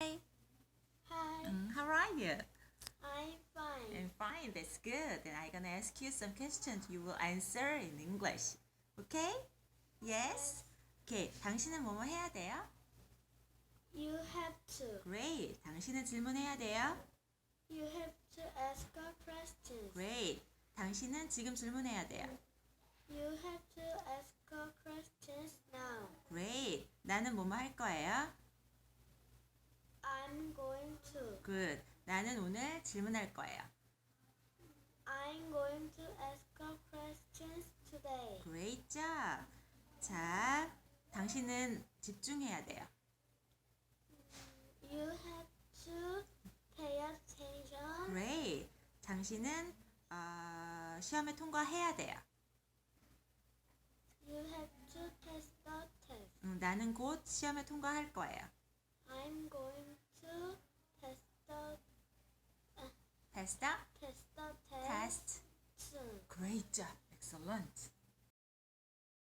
Hi. Hi, Mm, how are you? I'm fine. I'm fine. That's good. Then I'm gonna ask you some questions. You will answer in English. Okay? Yes. Okay. 당신은 뭐뭐 해야 돼요? You have to. Great. 당신은 질문해야 돼요? You have to ask a questions. Great. 당신은 지금 질문해야 돼요. You have to ask a questions now. Great. 나는 뭐뭐 할 거예요? To. Good. 나는 오늘 질문할 거예요. I'm going to ask questions today. Great job. 자, 당신은 집중해야 돼요. You have to pay attention. Great. 당신은 어, 시험에 통과해야 돼요. You have to pass the test. 음, 나는 곧 시험에 통과할 거예요. I'm going to Pass the pass the test test. soon. Great job. Excellent.